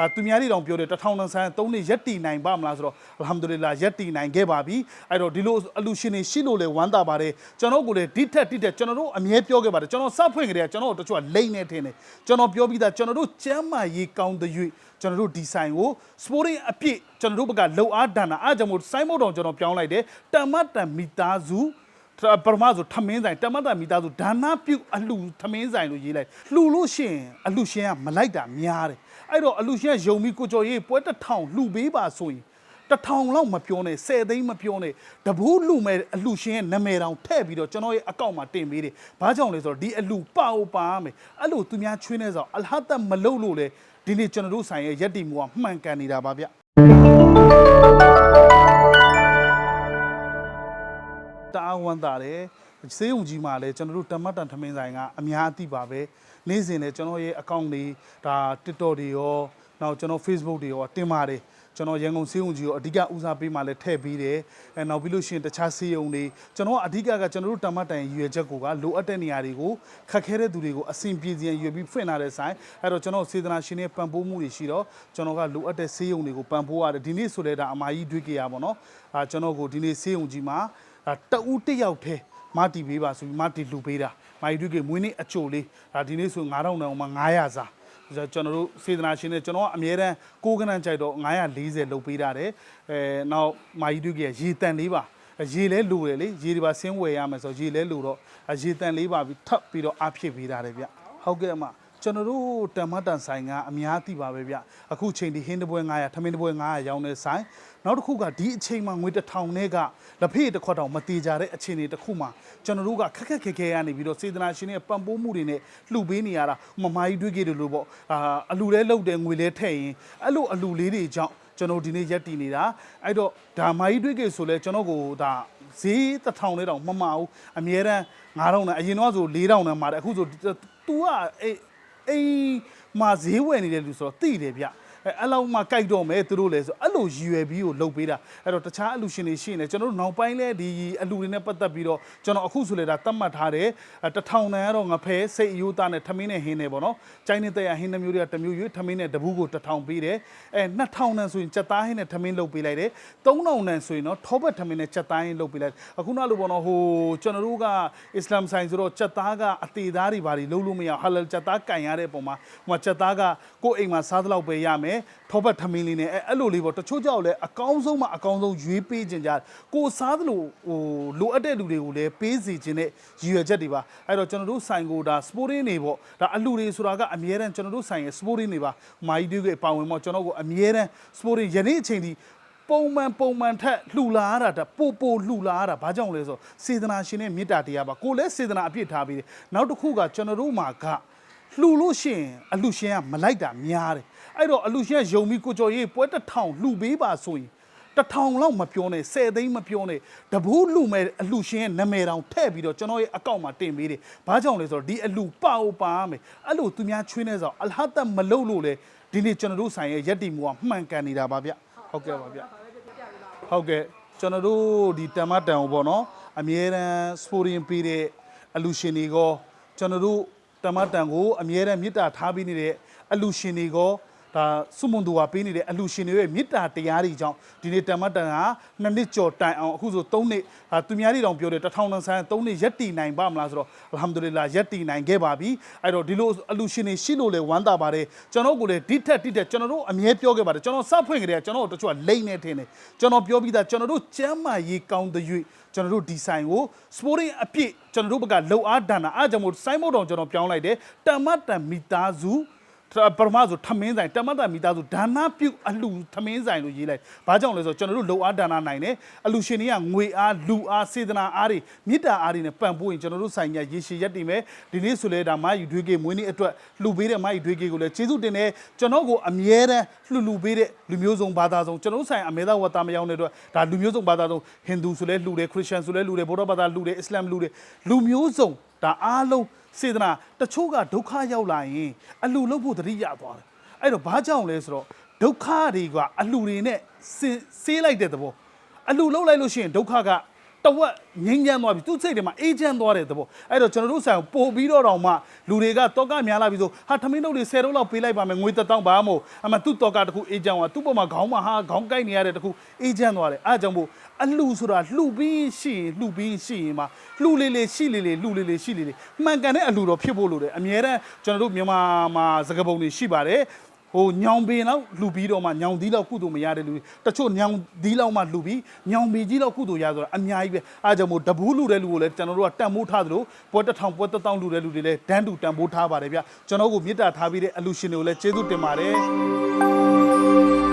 အာသူများတွေတောင်ပြောတယ်တစ်ထောင်တန်ဆန်းသုံးနှစ်ရက်တီနိုင်ပါမလားဆိုတော့အလ်ဟမ်ဒူလ illah ရက်တီနိုင်ခဲ့ပါပြီအဲ့တော့ဒီလိုအလူရှင်တွေရှိလို့လေဝမ်းသာပါတယ်ကျွန်တော်ကိုလည်းဒီထက်ဒီထက်ကျွန်တော်တို့အမြဲပြောခဲ့ပါတယ်ကျွန်တော်စဖွင့်ကြတဲ့ကျွန်တော်တို့တချို့ကလိမ့်နေထင်တယ်ကျွန်တော်ပြောပြီးသားကျွန်တော်တို့ကျမ်းမာရေးကောင်းတဲ့၍ကျွန်တော်တို့ဒီဆိုင်ကို sporting အပြည့်ကျွန်တော်တို့ဘက်ကလုံအားဒဏ္ဍာအားကြောင့်မို့စိုင်းမုတ်တော်ကျွန်တော်ပြောင်းလိုက်တယ်တမတ်တန်မိသားစုပရမဆိုထမင်းဆိုင်တမတ်တာမိသားစုဒါနပြုတ်အလှထမင်းဆိုင်လို့ရေးလိုက်လှူလို့ရှိရင်အလှရှင်ကမလိုက်တာများတယ် အဲ့တော့အလှရှင်ကယုံပြီးကိုကျော်ရေးပွဲတစ်ထောင်လှူပေးပါဆိုရင်တစ်ထောင်လောက်မပြောနဲ့10သိန်းမပြောနဲ့တပူးလှူမဲ့အလှရှင်ရဲ့နာမည်တောင်ထည့်ပြီးတော့ကျွန်တော်ရဲ့အကောင့်မှာတင်ပေးတယ်ဘာကြောင့်လဲဆိုတော့ဒီအလှပါအိုပါမယ်အဲ့လိုသူများချွေးနေဆိုအလဟတ်တမလုပ်လို့လေဒီနေ့ကျွန်တော်တို့ဆိုင်ရဲ့ရက်တီမှုကမှန်ကန်နေတာပါဗျတအားဝမ်းသာတယ် စေးုံကြီးမှာလည်းကျွန်တော်တို့တမတ်တန်ထမင်းဆိုင်ကအများအသိပါပဲနေ့စဉ်လည်းကျွန်တော်ရဲ့အကောင့်တွေဒါ TikTok တွေရောနောက်ကျွန်တော် Facebook တွေရောတင်ပါတယ်ကျွန်တော်ရန်ကုန်စေးုံကြီးကိုအဓိကဦးစားပေးမှလည်းထည့်ပေးတယ်အဲနောက်ပြီးလို့ရှိရင်တခြားစေးုံတွေကျွန်တော်ကအဓိကကကျွန်တော်တို့တမတ်တန်ရွယ်ချက်ကိုကလိုအပ်တဲ့နေရာတွေကိုခက်ခဲတဲ့သူတွေကိုအဆင်ပြေစီရင်ရွယ်ပြီးဖွင့်လာတဲ့ဆိုင်အဲ့တော့ကျွန်တော်စေတနာရှင်ရဲ့ပံ့ပိုးမှုတွေရှိတော့ကျွန်တော်ကလိုအပ်တဲ့စေးုံတွေကိုပံ့ပိုးရတယ်ဒီနေ့ဆိုလဲဒါအမကြီးတွေးကြရပါတော့အာကျွန်တော်ကိုဒီနေ့စေးုံကြီးမှာဒါတအူးတစ်ယောက်တည်း မာတီပေးပါဆိုပြီးမာတီလူပေးတာမာကြီးတွေကမွေးနေ့အချိုလေးဒါဒီနေ့ဆို9000တောင်မှ900စားဆိုတော့ကျွန်တော်တို့စေတနာရှင်နဲ့ကျွန်တော်ကအမြဲတမ်းကိုးကနန်းကြိုက်တော့940လုပ်ပေးတာတယ်အဲနောက်မာကြီးတွေကရေတန်လေးပါရေလဲလိုတယ်လေရေဒီပါဆင်းဝယ်ရမယ်ဆိုတော့ရေလဲလိုတော့ရေတန်လေးပါပြီးထပ်ပြီးတော့အားဖြစ်ပေးတာတယ်ဗျဟုတ်ကဲ့အမ ကျွန်တော်တို့တမတ်တန်ဆိုင်ကအများသိပါပဲဗျအခုချိန်ဒီဟင်းတပွဲ900ထမင်းတပွဲ900ရောင်းနေဆိုင်နောက်တစ်ခုကဒီအချိန်မှာငွေတစ်ထောင်နဲ့ကလက်ဖေးတစ်ခွက်တောင်မတေကြတဲ့အခြေအနေတစ်ခုမှာကျွန်တော်တို့ကခက်ခက်ခဲခဲရနေပြီးတော့စေတနာရှင်ရဲ့ပံ့ပိုးမှုတွေနဲ့လှူပေးနေရတာမမကြီးတွေးကြည့်တယ်လို့ပေါ့အာအလူလဲလှုပ်တယ်ငွေလဲထည့်ရင်အဲ့လိုအလူလေးတွေကြောင့်ကျွန်တော်ဒီနေ့ရက်တည်နေတာအဲ့တော့ဒါမကြီးတွေးကြည့်ဆိုလဲကျွန်တော်ကိုဒါဈေးတစ်ထောင်လေးတောင်မမအောင်အမြဲတမ်း9000နဲ့အရင်တော့ဆို4000နဲ့မှာတယ်အခုဆို तू ကအေး အိမ်မှာဈေးဝယ်နေတယ်လူဆိုတော့တိတယ်ဗျ အဲအဲ့လောက်မှကြိုက်တော့မယ်သူတို့လည်းဆိုအဲ့လိုရည်ရွယ်ပြီးကိုလှုပ်ပေးတာအဲ့တော့တခြားအလူရှင်တွေရှိနေကျွန်တော်တို့နောက်ပိုင်းလဲဒီအလူတွေနဲ့ပတ်သက်ပြီးတော့ကျွန်တော်အခုဆိုလေဒါတတ်မှတ်ထားတယ်အဲတစ်ထောင်တန်ကတော့ငဖဲစိတ်အယိုးသားနဲ့ထမင်းနဲ့ဟင်းနဲ့ပေါ့နော်ကျိုင်းနေတဲ့ဟင်းနှမျိုးတွေကတစ်မျိုးရွေးထမင်းနဲ့တပူးကိုတစ်ထောင်ပေးတယ်အဲ2000တန်ဆိုရင်စက်သားဟင်းနဲ့ထမင်းလှုပ်ပေးလိုက်တယ်3000တန်ဆိုရင်တော့ထောပတ်ထမင်းနဲ့စက်သားဟင်းလှုပ်ပေးလိုက်အခုနောက်လိုပေါ့နော်ဟိုကျွန်တော်တို့ကအစ္စလာမ်ဆိုင်ဆိုတော့စက်သားကအသေးသားတွေဘာတွေလှုပ်လို့မရဟလစက်သားကင်ရတဲ့ပုံမှာဟိုမှာစက်သားကကိုယ့်အိမ်မှာစားသလောက်ပဲရမယ်ထောပတ်ထမင်းလေးနဲ့အဲအဲ့လိုလေးပေါ့တချို့ကြောက်လဲအကောင်းဆုံးမှအကောင်းဆုံးရွေးပေးခြင်းကြကိုစားသလိုဟိုလိုအပ်တဲ့လူတွေကိုလည်းပေးစီခြင်းနဲ့ရည်ရွယ်ချက်တွေပါအဲ့တော့ကျွန်တော်တို့ဆိုင်ကိုဒါ sporting တွေပေါ့ဒါအလူတွေဆိုတာကအမြဲတမ်းကျွန်တော်တို့ဆိုင်ရဲ့ sporting တွေပါမာကြီးတွေကပါဝင်ပေါ့ကျွန်တော်ကိုအမြဲတမ်း sporting ယနေ့အချိန်ဒီပုံမှန်ပုံမှန်ထက်လှူလာရတာတပိုပိုလှူလာရတာဘာကြောင့်လဲဆိုတော့စေတနာရှင်နဲ့မေတ္တာတရားပါကိုလည်းစေတနာအပြည့်ထားပြီးတယ်နောက်တစ်ခုကကျွန်တော်တို့မှာကလှူလို့ရှိရင်အလှရှင်ကမလိုက်တာများတယ် အဲ့တော့အလှရှင်ကယုံပြီးကိုကျော်ရေးပွဲတစ်ထောင်လှူပေးပါဆိုရင်တစ်ထောင်လောက်မပြောနဲ့10သိန်းမပြောနဲ့တပူးလှမဲ့အလှရှင်ရဲ့နာမည်တောင်ထည့်ပြီးတော့ကျွန်တော်ရဲ့အကောင့်မှာတင်ပေးတယ်ဘာကြောင့်လဲဆိုတော့ဒီအလှပါအိုပါမယ်အဲ့လိုသူများချွေးနေဆိုအလဟတ်တမလုပ်လို့လေဒီနေ့ကျွန်တော်တို့ဆိုင်ရဲ့ရက်တီမှုကမှန်ကန်နေတာပါဗျဟုတ်ကဲ့ပါဗျဟုတ်ကဲ့ကျွန်တော်တို့ဒီတမတန်ကိုပေါ့နော်အမြဲတမ်းစပိုရင်ပေးတဲ့အလှရှင်တွေကကျွန်တော်တို့တမတန်ကိုအမြဲတမ်းမေတ္တာထားပေးနေတဲ့အလှရှင်တွေက ဒါစုမွန်သူကပေးနေတဲ့အလှရှင်တွေရဲ့မေတ္တာတရားတွေကြောင့်ဒီနေ့တမတ်တန်ကနှစ်နှစ်ကျော်တိုင်အောင်အခုဆို3နှစ်အာသူများတွေတောင်ပြောတယ်တစ်ထောင်တန်ဆန်း3နှစ်ရက်တည်နိုင်ပါမလားဆိုတော့အလ်ဟမ်ဒူလ illah ရက်တည်နိုင်ခဲ့ပါပြီအဲ့တော့ဒီလိုအလှရှင်တွေရှိလို့လေဝမ်းသာပါတယ်ကျွန်တော်ကိုလည်းဒီထက်ဒီထက်ကျွန်တော်တို့အမြဲပြောခဲ့ပါတယ်ကျွန်တော်စဖွင့်ကြတယ်ကျွန်တော်တို့တချို့ကလိမ့်နေထင်တယ်ကျွန်တော်ပြောပြီးသားကျွန်တော်တို့ကျမ်းမာရေးကောင်းတဲ့၍ကျွန်တော်တို့ဒီဆိုင်ကို sporting အပြည့်ကျွန်တော်တို့ဘက်ကလုံအားဒဏ္ဍာအားကြောင့်မို့စိုင်းမုတ်တော်ကျွန်တော်ပြောင်းလိုက်တယ်တမတ်တန်မိသားစု ပရမဆိုထမင်းဆိုင်တမတ်တမိသားစုဒါနပြုတ်အလှထမင်းဆိုင်လို့ရေးလိုက်။ဘာကြောင့်လဲဆိုတော့ကျွန်တော်တို့လုံအားဒါနနိုင်တယ်။အလှရှင်တွေကငွေအားလူအားစေတနာအားတွေမေတ္တာအားတွေနဲ့ပံ့ပိုးရင်ကျွန်တော်တို့ဆိုင်ညာရေရှည်ရက်တည်မယ်။ဒီနေ့ဆိုလဲဒါမယူတွေးကေမွေးနေ့အတွက်လှူပေးတဲ့မယူတွေးကေကိုလည်းကျေးဇူးတင်တယ်။ကျွန်တော်ကိုအမြဲတမ်းလှူလှူပေးတဲ့လူမျိုးစုံဘာသာစုံကျွန်တော်တို့ဆိုင်အမေသာဝတ်သားမရောက်တဲ့အတွက်ဒါလူမျိုးစုံဘာသာစုံဟိန္ဒူဆိုလဲလှူတယ်ခရစ်ယာန်ဆိုလဲလှူတယ်ဗုဒ္ဓဘာသာလှူတယ်အစ္စလာမ်လှူတယ်လူမျိုးစုံဒါအားလုံး စေတနာတချို့ကဒုက္ခရောက်လာရင်အလှလုပ်ဖို့တတိရသွားတယ်အဲ့တော့ဘာကြောင့်လဲဆိုတော့ဒုက္ခတွေကအလှတွေနဲ့ဆေးဆေးလိုက်တဲ့သဘောအလှလုပ်လိုက်လို့ရှိရင်ဒုက္ခက တဝက်ငိမ့်ချမ်းသွားပြီသူ့စိတ်ထဲမှာအေးချမ်းသွားတဲ့သဘောအဲ့တော့ကျွန်တော်တို့ဆိုင်ကိုပို့ပြီးတော့တောင်မှလူတွေကတောကများလာပြီဆိုဟာထမင်းတို့တွေ10တော့လောက်ပေးလိုက်ပါမယ်ငွေတစ်တောင်းပါမို့အမှသူ့တောကတစ်ခုအေးချမ်းသွားသူ့ပေါ်မှာခေါင်းမှာဟာခေါင်းကိုက်နေရတဲ့တစ်ခုအေးချမ်းသွားတယ်အားကြောင့်မို့အလှဆိုတာလှပြီးရှိရင်လှပြီးရှိရင်မှာလှလေးလေးရှိလေးလေးလှလေးလေးရှိလေးလေးမှန်ကန်တဲ့အလှတော့ဖြစ်ဖို့လိုတယ်အများတန်းကျွန်တော်တို့မြန်မာမှာစကားပုံတွေရှိပါတယ် ဟိုညောင်ပင်လောက်လှူပြီးတော့မှညောင်သီးလောက်ကုသိုလ်မရတဲ့လူတွေတချို့ညောင်သီးလောက်မှလှူပြီးညောင်ပင်ကြီးလောက်ကုသိုလ်ရဆိုတာအများကြီးပဲအားကြောင့်မို့တဘူးလှူတဲ့လူကိုလည်းကျွန်တော်တို့ကတန်ဖိုးထားသလိုပွဲတစ်ထောင်ပွဲတစ်တောင်းလှူတဲ့လူတွေလည်းဒန်းတူတန်ဖိုးထားပါတယ်ဗျကျွန်တော်တို့ကိုမေတ္တာထားပြီးတဲ့အလူရှင်တွေကိုလည်းကျေးဇူးတင်ပါတယ်